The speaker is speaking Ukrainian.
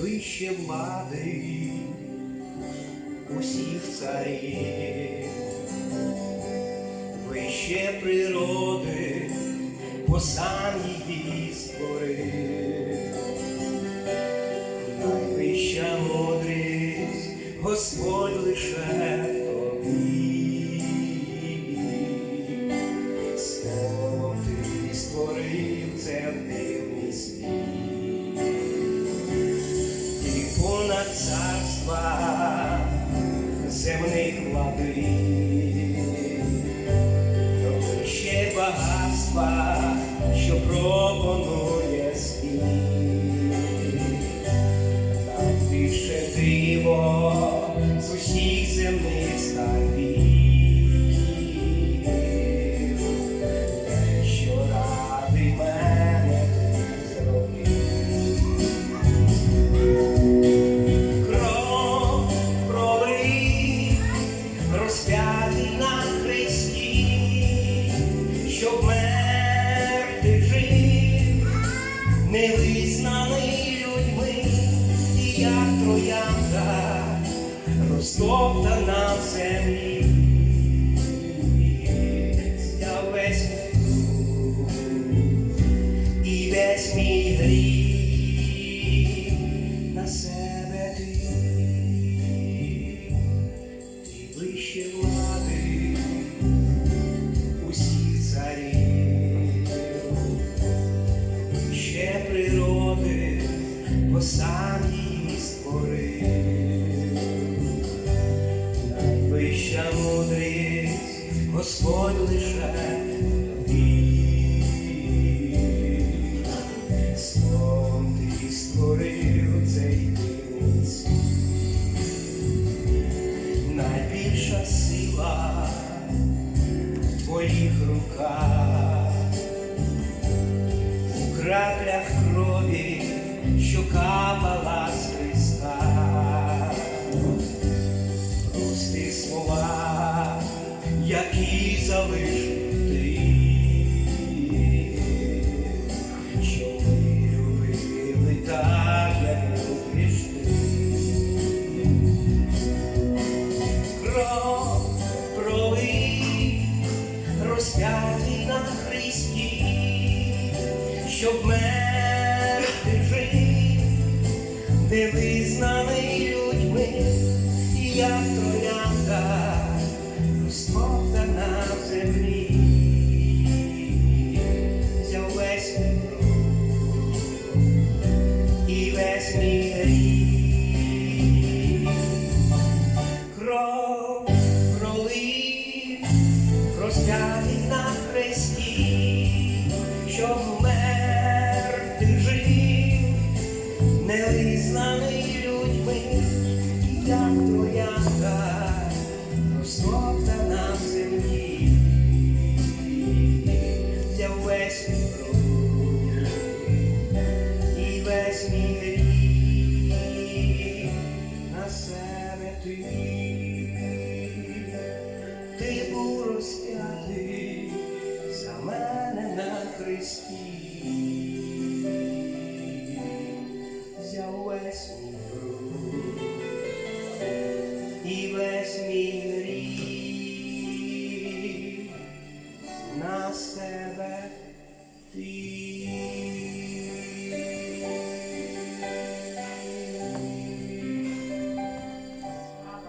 найвище влади усіх царів, вище природи, бо сам її створив, найвища мудрість, Господь лише в тобі. Словом ти створив це дивний світ. царства земних влади, Розп'ятий на Христі, щоб мерти жив, невизнаний людьми, і як троянда, розтоптана в землі. Бо сам її створив, найвища мудрість, Господь лише ти. Словом ти створив цей дивний. Найбільша сила в твоїх руках, у краплях розп'ятий на Христі, щоб мерти жив, невизнаний людьми, і як себе ти, ти був розп'ятий за мене на хресті, взяв весь мій гру і весь мій гріх на себе ти.